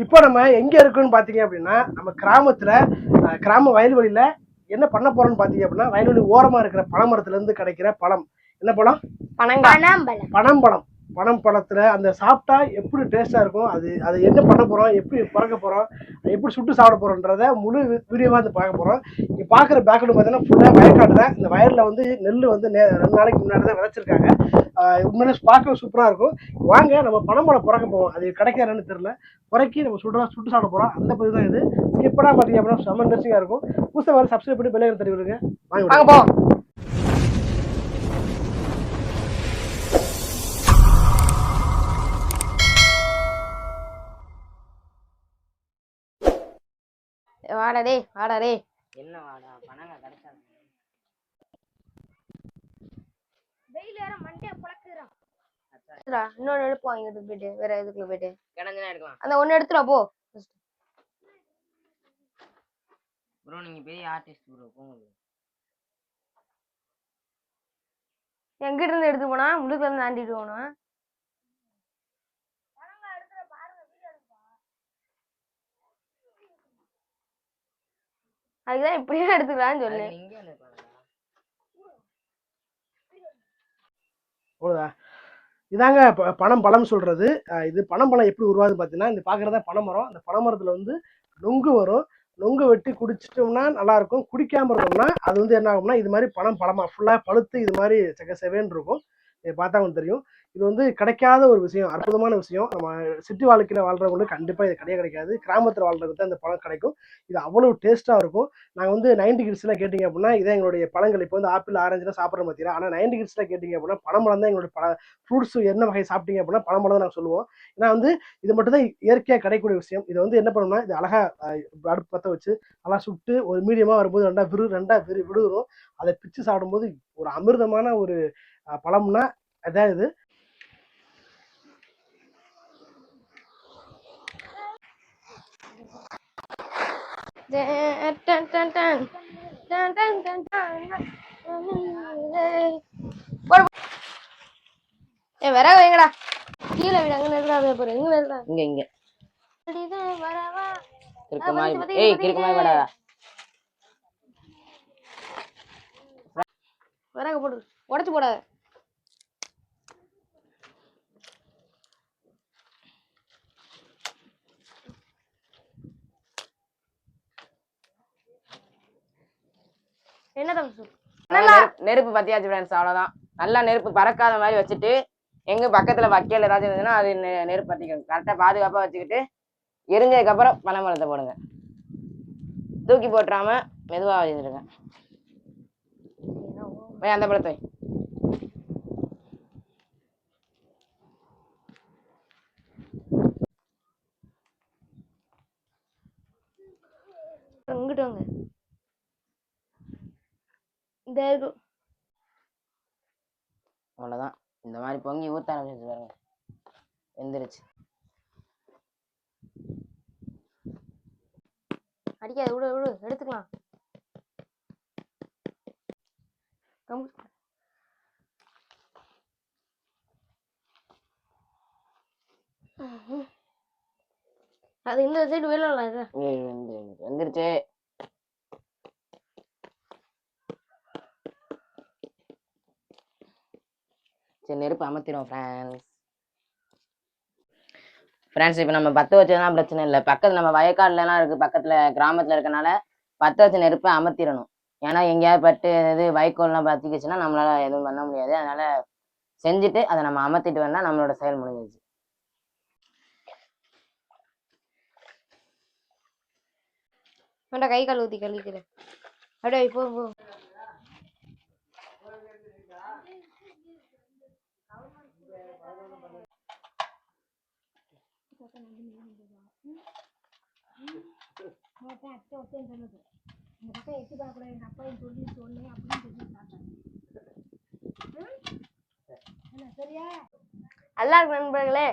இப்போ நம்ம எங்க இருக்குன்னு பாத்தீங்க அப்படின்னா நம்ம கிராமத்துல கிராம வயல்வெளியில என்ன பண்ண போறோம்னு பாத்தீங்க அப்படின்னா வயல்வெளி ஓரமா இருக்கிற பனைமரத்துல இருந்து கிடைக்கிற பழம். என்ன பழம்? பனங்கா பனம்பழம். பனம் பழத்தில் அந்த சாப்பிட்டா எப்படி டேஸ்ட்டாக இருக்கும்? அது அதை என்ன பண்ண போகிறோம் எப்படி பறக்க போகிறோம் எப்படி சுட்டு சாப்பிட போகிறோன்றத முழு வீடியோவாக வந்து பார்க்க போகிறோம் இங்கே பார்க்குற பேக்ரவுண்ட் பார்த்தீங்கன்னா ஃபுல்லாக வயக்காடு தான். இந்த வயலில் வந்து நெல் வந்து நே- ரெண்டு நாளைக்கு முன்னாடி தான் விதைச்சிருக்காங்க. உண்மையிலே பார்க்க சூப்பராக இருக்கும். வாங்க நம்ம பணம் பனம்பழம் பிறக்க போவோம். அது கிடைக்காதுன்னு தெரில பிறக்கி நம்ம சுடுறா சுட்டு சாப்பிட போகிறோம் அந்த பதிவு தான் இது. ஸ்கிப்படா பார்த்தீங்க அப்படின்னா செம்ம இன்ட்ரெஸ்டிங்கா இருக்கும். புதுசாக வர சப்ஸ்கிரைப் பண்ணி பெல்லைக்கன் தெரிவிடுங்க வாங்க வாங்க விடுங்க. போ வாடா டேய் வாடா டேய். என்ன வாடா பணங்க கிடைச்சா வெயில் வேற மண்டே புழக்குறான் இன்னொன்னு எடுப்போம் இங்கிட்டு போயிட்டு வேற இதுக்குள்ள போயிட்டு. கிடந்துனா எடுக்கலாம். அந்த ஒண்ணு எடுத்துடா போ. ப்ரோ நீங்க பெரிய ஆர்டிஸ்ட் ப்ரோ போங்க. எங்கிட்ட இருந்து எடுத்து போனா? முழுக்க இருந்து ஆண்டிட்டு போனா அதுக்குதான் இப்படியே எடுத்துக்கலாம்னு எடுக்கலாம்டா. போதா இதாங்க ப- பனம் பழம் சொல்றது. இது பனம் பழம் எப்படி உருவாதுன்னு பார்த்தீங்கன்னா இந்த பார்க்குறதா பனைமரம் அந்த பனைமரத்துல வந்து நொங்கு வரும். நொங்கு வெட்டி குடிச்சிட்டோம்னா நல்லா இருக்கும். குடிக்காம இருந்தோம்னா அது வந்து என்ன ஆகும்னா இது மாதிரி பழம் பழமா ஃபுல்லா பழுத்து இது மாதிரி செக்க செவேன்னு இருக்கும். இதை பார்த்தா உங்களுக்கு தெரியும். இது வந்து கிடைக்காத ஒரு விஷயம் அற்புதமான விஷயம். நம்ம சிட்டி வாழ்க்கையில் வாழ்றவங்களுக்கு கண்டிப்பாக இது கிடையாது கிடைக்காது. கிராமத்தில் வாழ்றதுக்கு தான் இந்த பழம் கிடைக்கும். இது அவ்வளோ டேஸ்ட்டாக இருக்கும். நாங்கள் வந்து நைன்டி கிட்ஸ்லாம் கேட்டிங்க அப்படின்னா இதான் எங்களுடைய பழங்கள் இப்போ வந்து ஆப்பிள் ஆரஞ்சுலாம் சாப்பிட்ற பார்த்தீங்கன்னா ஆனால் நைன்டி கிட்ஸ்லாம் கேட்டிங்க அப்படின்னா பழம்பழம் தான் எங்களுடைய பழ ஃப்ரூட்ஸ் என்ன வகை சாப்பிட்டீங்க அப்படின்னா பழம்பழம் தான் நாங்கள் சொல்லுவோம். ஏன்னா வந்து இது மட்டும் தான் இயற்கையாக கிடைக்கக்கூடிய விஷயம். இதை வந்து என்ன பண்ணணும்னா இது அழகாக அடுப்பு பற்ற வச்சு நல்லா சுட்டு ஒரு மீடியமாக வரும்போது ரெண்டா விரு ரெண்டா விரு விடுகிறோம் அதை பிச்சு சாப்பிடும்போது ஒரு அமிர்தமான ஒரு பழம்னா அதான் இது. விறகு வைங்கடா. கீழே விட அங்க நிறுடா போற எங்க நிறுடா இங்க இங்க. அடிதான் வரவா. கிறுக்க ஆ, மாதிரி பத்தி, ஏய் பத்தி, கிறுக்க மாதிரி பத்தி. வாடா விறகு போடு. உடச்சு போடாத. என்ன நல்லா. நெருப்பு- பத்தியாச்சு ஃப்ரெண்ட்ஸ் அவ்வளவுதான். நல்லா நெருப்பு பறக்காத மாதிரி வச்சுட்டு எங்க பக்கத்துல வக்கையில ஏதாச்சும் இருந்ததுன்னா அது நெருப்பு பத்திக்கணும் கரெக்டா பாதுகாப்பா வச்சுக்கிட்டு எரிஞ்சதுக்கு அப்புறம் பனைமரத்தை போடுங்க. தூக்கி போட்டுறாம மெதுவா வச்சுருங்க அந்த பழத்தை. இங்கிட்டு வாங்க. இந்த இருக்கு அவ்வளவுதான். இந்த மாதிரி பொங்கி ஊத்த ஆரம்பிச்சிருச்சு பாருங்க. வெந்துருச்சு அடிக்காத விடு விடு எடுத்துக்கலாம். அது இந்த சைடு வெந்து- வெந்துருச்சு சரி நெருப்பு அமர்த்திடும் ஃப்ரெண்ட்ஸ் ஃப்ரெண்ட்ஸ் இப்போ நம்ம பற்ற வச்சதுலாம் பிரச்சனை இல்லை. பக்கத்தில் நம்ம வயக்காடுலலாம் இருக்குது பக்கத்தில் கிராமத்தில் இருக்கனால பற்ற வச்ச நெருப்பை அமர்த்திடணும் ஏன்னா எங்கேயாவது பட்டு இது வைக்கோல்லாம் பற்றிக்கிச்சுன்னா நம்மளால எதுவும் பண்ண முடியாது. அதனால செஞ்சுட்டு அதை நம்ம அமர்த்திட்டு வந்தால் நம்மளோட செயல் முடிஞ்சிச்சு வேண்டாம் கை கால் ஊற்றி கழிக்கிறேன் அப்படியே வை, போ போ அத்தை ஒத்தேன்னு சொன்னது இந்த பக்கம் எட்டி பார்க்கக்கூடாது எங்கள் அப்பாவும் சொல்லி சொன்னேன் அப்படின்னு சொல்லி பார்த்தாங்க ம்? என்ன சரியா நல்லா இருக்கு நண்பர்களே